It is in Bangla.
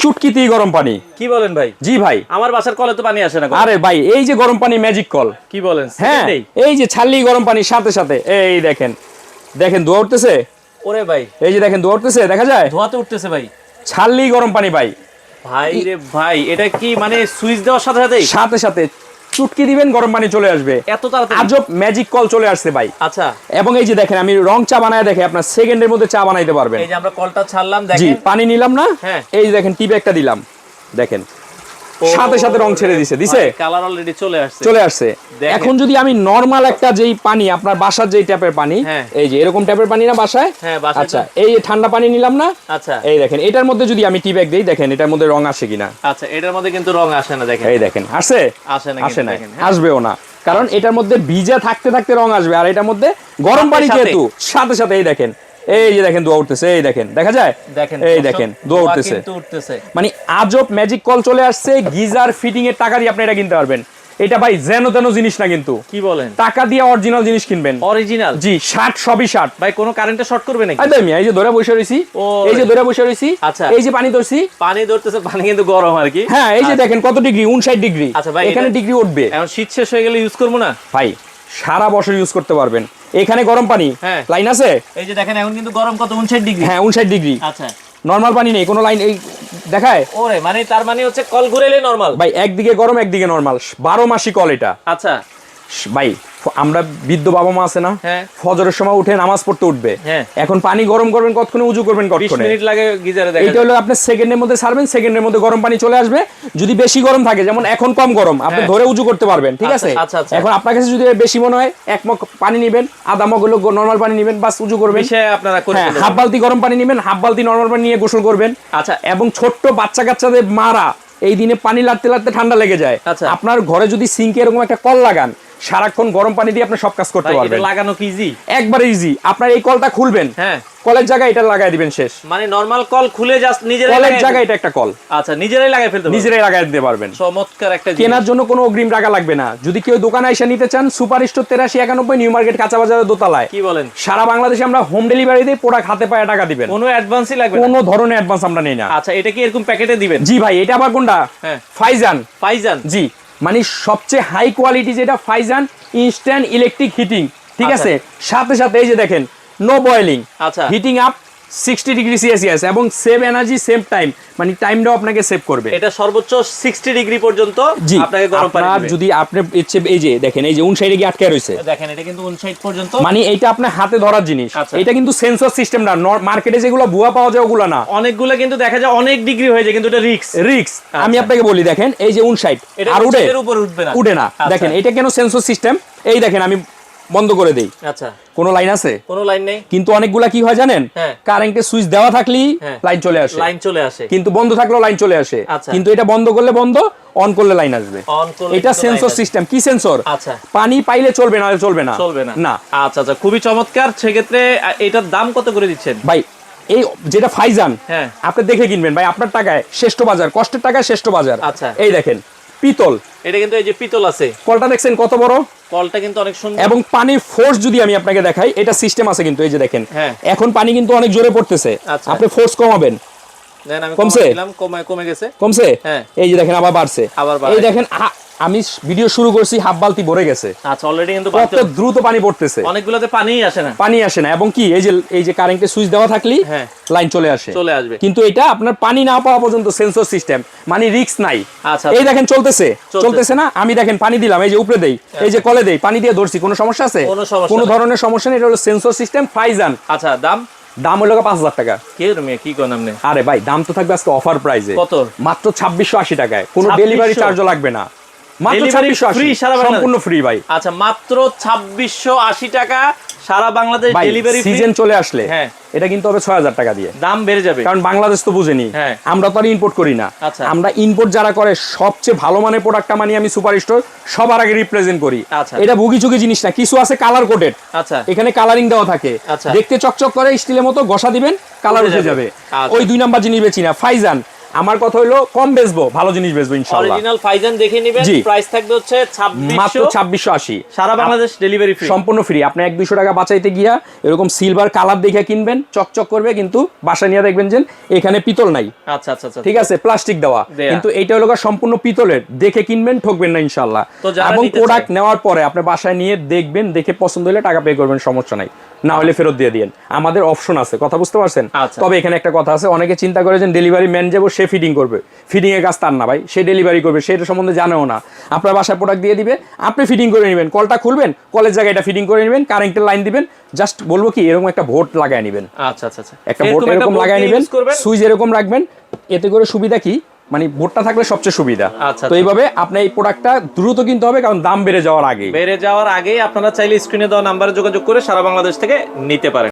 চুটকিতেই গরম পানি। কি বলেন ভাই? জি ভাই। আমার বাসার কলে তো পানি আসে না আরে ভাই এই যে গরম পানি ম্যাজিক কল কি বলেন? হ্যাঁ এই যে ছাড়লি গরম পানি সাথে সাথে এই দেখেন। দেখেন ধোয়া উঠতেছে? ওরে ভাই। এই যে দেখেন ধোয়া উঠতেছে? দেখা যায়? ধোয়াতে উঠতেছে ভাই। ছাড়লি গরম পানি ভাই। ভাই রে ভাই এটা কি মানে সুইচ দেওয়ার সাথে সাথে সাথে সাথে চুটকি দিবেন গরম পানি চলে আসবে। এত তাড়াতাড়ি? আজব ম্যাজিক কল চলে আসছে ভাই। আচ্ছা। এবং এই যে দেখেন আমি রং চা বানায় দেখে আপনার সেকেন্ডের মধ্যে চা বানাইতে পারবেন। এই যে আমরা কলটা ছাড়লাম দেখেন। পানি নিলাম না? হ্যাঁ। এই যে দেখেন টিপে একটা দিলাম। দেখেন। সাথে সাথে রং ছেড়ে দিছে দিছে? কালার অলরেডি চলে আসছে। চলে আসছে। এখন যদি আমি নরমাল একটা যেই পানি আপনার বাসার যেই ট্যাপের পানি হ্যাঁ। এই যে এরকম ট্যাপের পানি না বাসায়? হ্যাঁ, আচ্ছা এই ঠান্ডা পানি নিলাম না? আচ্ছা। এই দেখেন এটার মধ্যে যদি আমি টি ব্যাগ দিই দেখেন এটার মধ্যে রং আসে কিনা। আচ্ছা এটার মধ্যে কিন্তু রং আসে না দেখেন। এই দেখেন আসে? আসে না আসে না হ্যাঁ। আসবেও না। কারণ এটার মধ্যে ভিজা থাকতে থাকতে রং আসবে আর এটার মধ্যে গরম পানি যেহেতু সাথে সাথে এই দেখেন এই যে দেখেন দোয়া উঠতেছে এই দেখেন দেখা যায়? দেখেন এই দেখেন দোয়া উঠতেছে। মানে আজব ম্যাজিক কল চলে আসছে গিজার ফিটিং এর টাকা দিয়ে আপনি এটা কিনতে পারবেন। এটা ভাই যেন তেন জিনিস না কিন্তু। কি বলেন? টাকা দিয়ে অরিজিনাল জিনিস কিনবেন। অরিজিনাল জি ষাট সবই ষাট। ভাই কোনো কারেন্টে শর্ট করবে নাকি? আই আমি এই যে ধরে বসে রয়েছি ও, এই যে ধরে বসে রয়েছি আচ্ছা। এই যে পানি ধরছি। পানি ধরতেছে পানি কিন্তু গরম আর কি। হ্যাঁ এই যে দেখেন কত ডিগ্রি উনষাট ডিগ্রি আচ্ছা ভাই, এখানে ডিগ্রি উঠবে। এখন শীত শেষ হয়ে গেলে ইউজ করব না? ভাই সারা বছর ইউজ করতে পারবেন। এখানে গরম পানি? হ্যাঁ। লাইন আছে? এই যে দেখেন এখন কিন্তু গরম কত? উনষাট ডিগ্রি। হ্যাঁ উনষাট ডিগ্রি। আচ্ছা। নর্মাল পানি নেই কোনো লাইন এই দেখায়? ওরে মানে তার মানে হচ্ছে কল ঘুরেলে নরমাল ভাই একদিকে গরম একদিকে নর্মাল বারো মাসি কল এটা। আচ্ছা। ভাই আমরা বৃদ্ধ বাবা মা আছে না হ্যাঁ। ফজরের সময় উঠে নামাজ পড়তে উঠবে হ্যাঁ। এখন পানি গরম করবেন কতক্ষণে উজু করবেন কতক্ষণে মিনিট লাগে গিজারে দেখা এইটা হলো আপনি সেকেন্ডের মধ্যে ছাড়বেন সেকেন্ডের মধ্যে গরম পানি চলে আসবে যদি বেশি গরম থাকে যেমন এখন কম গরম আপনি হ্যাঁ। ধরে উজু করতে পারবেন ঠিক আচ্ছা, আছে আচ্ছা, আচ্ছা। এখন আপনার কাছে যদি বেশি মনে হয় এক মগ পানি নেবেন আধা মগ হলো নর্মাল পানি নেবেন বাস উজু করবেন আপনারা হাফ বালতি গরম পানি নেবেন হাফ বালতি নরমাল পানি নিয়ে গোসল করবেন আচ্ছা এবং ছোট্ট বাচ্চা কাচ্চাদের মারা এই দিনে পানি লাগতে লাগতে ঠান্ডা লেগে যায়। আপনার ঘরে যদি সিঙ্কে এরকম একটা কল লাগান সারাক্ষণ গরম পানি দিয়ে আপনি সব কাজ করতে পারবেন। লাগানো কি ইজি একবারে ইজি আপনার এই কলটা খুলবেন। হ্যাঁ। কলের জায়গায় এটা লাগাই দিবেন শেষ। মানে নরমাল কল খুলে জাস্ট নিজেরাই কলের জায়গায় এটা একটা কল। আচ্ছা নিজেরাই লাগাই ফেলতে পারবেন? নিজেরাই লাগাই দিতে পারবেন। চমৎকার একটা জিনিস। কেনার জন্য কোনো অগ্রিম টাকা লাগবে না। যদি কেউ দোকানে এসে নিতে চান সুপার স্টোর তেরাশি একানব্বই নিউ মার্কেট কাঁচা বাজারের দোতলায়। কি বলেন? সারা বাংলাদেশে আমরা হোম ডেলিভারি দিয়ে প্রোডাক্ট হাতে পায়ে টাকা দিবেন। কোনো অ্যাডভান্সই লাগবে না? কোনো ধরনের অ্যাডভান্স আমরা নেই না। আচ্ছা এটা কি এরকম প্যাকেটে দিবেন? জি ভাই এটা আবার কোনটা? হ্যাঁ। ফাইজান। পাইজান জি। মানে সবচেয়ে হাই কোয়ালিটি যেটা ফাইজান ইনস্ট্যান্ট ইলেকট্রিক হিটিং ঠিক আচ্ছা। আছে সাথে সাথে এই যে দেখেন নো বয়েলিং আচ্ছা হিটিং আপ সিক্সটি ডিগ্রি সিএসিএস এবং সেভ এনার্জি সেভ টাইম মানে টাইমটাও আপনাকে সেভ করবে। এটা সর্বোচ্চ 60 ডিগ্রি পর্যন্ত আপনাকে গরম পানি দিবে। যদি আপনি ইচ্ছে এই যে দেখেন এই যে উন সাইডে গিয়ে আটকে রয়েছে দেখেন এটা কিন্তু 59 পর্যন্ত। মানে এইটা আপনার হাতে ধরার জিনিস। আচ্ছা। এটা কিন্তু সেন্সর সিস্টেম না। মার্কেটে যেগুলো ভুয়া পাওয়া যায় ওগুলো না। অনেকগুলো কিন্তু দেখা যায় অনেক ডিগ্রি হয়ে যায় কিন্তু এটা রিস্ক রিক্স আমি আপনাকে বলি দেখেন এই যে উন সাইড আর উঠে এর উপর উঠবে না। উঠে না। আচ্ছা। দেখেন এটা কেন সেন্সর সিস্টেম এই দেখেন আমি বন্ধ করে দেই। আচ্ছা। কোনো লাইন আছে? কোনো লাইন নেই। কিন্তু অনেকগুলা কি হয় জানেন? হ্যাঁ। কারেন্টের সুইচ দেওয়া থাকলেই হ্যাঁ। লাইন চলে আসে। লাইন চলে আসে। কিন্তু বন্ধ থাকলেও লাইন চলে আসে। আচ্ছা। কিন্তু এটা বন্ধ করলে বন্ধ অন করলে লাইন আসবে। অন করলে এটা সেন্সর সিস্টেম কি সেন্সর আচ্ছা। পানি পাইলে চলবে না চলবে না। চলবে না। না। আচ্ছা আচ্ছা। খুবই চমৎকার। সেক্ষেত্রে এটার দাম কত করে দিচ্ছেন? ভাই এই যেটা ফাইজান হ্যাঁ। আপনি দেখে কিনবেন। ভাই আপনার টাকায় শ্রেষ্ঠ বাজার কষ্টের টাকায় শ্রেষ্ঠ বাজার। আচ্ছা। এই দেখেন পিতল। এটা কিন্তু এই যে পিতল আছে। কলটা দেখছেন কত বড়? কলটা কিন্তু অনেক সুন্দর। এবং পানির ফোর্স যদি আমি আপনাকে দেখাই এটা সিস্টেম আছে কিন্তু এই যে দেখেন। হ্যাঁ। এখন পানি কিন্তু অনেক জোরে পড়তেছে। আচ্ছা। আপনি ফোর্স কমাবেন। কমছে? কমে গেছে। কমছে? হ্যাঁ। এই যে দেখেন আবার বাড়ছে। আবার এই দেখেন আমি ভিডিও শুরু করছি হাফ বালতি ভরে গেছে। আচ্ছা অলরেডি কিন্তু কত দ্রুত পানি পড়তেছে। অনেকগুলোতে পানিই আসে না। পানি আসে না এবং কি এই যে এই যে কারেন্টের সুইচ দেওয়া থাকলেই হ্যাঁ। লাইন চলে আসে। চলে আসবে। কিন্তু এটা আপনার পানি না পাওয়া পর্যন্ত সেন্সর সিস্টেম মানে রিস্ক নাই। আচ্ছা এই দেখেন চলতেছে। চলতেছে। না? আমি দেখেন পানি দিলাম এই যে উপরে দেই এই যে কলে দেই পানি দিয়ে ধরছি কোনো সমস্যা আছে? কোনো সমস্যা কোনো ধরনের সমস্যা নেই এটা হলো সেন্সর সিস্টেম ফাইজান আচ্ছা দাম? দাম হলো পাঁচ হাজার টাকা। কে রুমে কি কোন আরে ভাই দাম তো থাকবে আজকে অফার প্রাইসে কত? মাত্র ছাব্বিশশো আশি টাকায়। কোনো 2600 ডেলিভারি চার্জও লাগবে না। মাত্র Delivery ছাব্বিশশো free সারা সম্পূর্ণ ফ্রি ভাই। আচ্ছা মাত্র ছাব্বিশশো আশি টাকা সারা বাংলাদেশ ডেলিভারি সিজন চলে আসলে হ্যাঁ। এটা কিন্তু হবে ছয় হাজার টাকা দিয়ে। দাম বেড়ে যাবে। কারণ বাংলাদেশ তো বুঝেনি। হ্যাঁ। আমরা তো আর ইম্পোর্ট করি না। আচ্ছা। আমরা ইম্পোর্ট যারা করে সবচেয়ে ভালো মানের প্রোডাক্টটা মানি আমি সুপার স্টোর সবার আগে রিপ্রেজেন্ট করি। আচ্ছা। এটা ভুগি চুগি জিনিস না কিছু আছে কালার কোটেড আচ্ছা। এখানে কালারিং দেওয়া থাকে। দেখতে চকচক করে স্টিলের মতো ঘষা দিবেন কালার উঠে যাবে। ওই দুই নাম্বার জিনিস বেচি না ফাইজান। আমার কথা হলো কম বেচবো ভালো জিনিস বেচবো ইনশাল্লাহ অরিজিনাল ফাইজান দেখে নেবেন প্রাইস থাকবে হচ্ছে 2600 ছাব্বিশশো আশি। সারা বাংলাদেশ ডেলিভারি ফ্রি সম্পূর্ণ ফ্রি আপনি এক দুশো টাকা বাঁচাইতে গিয়া এরকম সিলভার কালার দেখে কিনবেন চকচক করবে কিন্তু বাসায় নিয়ে দেখবেন যে এখানে পিতল নাই। আচ্ছা আচ্ছা আচ্ছা। ঠিক আছে? প্লাস্টিক দেওয়া। কিন্তু এটা হলো সম্পূর্ণ পিতলের। দেখে কিনবেন ঠকবেন না ইনশাল্লাহ তো এবং প্রোডাক্ট নেওয়ার পরে আপনি বাসায় নিয়ে দেখবেন দেখে পছন্দ হলে টাকা পে করবেন সমস্যা নাই। না হলে ফেরত দিয়ে দিন আমাদের অপশন আছে কথা বুঝতে পারছেন? আচ্ছা। তবে এখানে একটা কথা আছে অনেকে চিন্তা করে যে ডেলিভারি ম্যান যাব সে ফিডিং করবে। ফিডিং এর কাজ তার না ভাই সে ডেলিভারি করবে সে এটা সম্বন্ধে জানেও না। আপনার বাসায় প্রোডাক্ট দিয়ে দিবে আপনি ফিডিং করে নেবেন কলটা খুলবেন কলের জায়গায় এটা ফিডিং করে নেবেন কারেন্টের লাইন দিবেন জাস্ট বলব কি এরকম একটা ভোট লাগায় নেবেন। আচ্ছা আচ্ছা আচ্ছা। একটা ভোট এরকম লাগাই নেবেন সুইচ এরকম রাখবেন এতে করে সুবিধা কি? মানে বোর্ডটা থাকলে সবচেয়ে সুবিধা। আচ্ছা, তো এইভাবে আপনি এই প্রোডাক্টটা দ্রুত কিনতে হবে কারণ দাম বেড়ে যাওয়ার আগে বেড়ে যাওয়ার আগেই আপনারা চাইলে স্ক্রিনে দেওয়া নাম্বারে যোগাযোগ করে সারা বাংলাদেশ থেকে নিতে পারেন।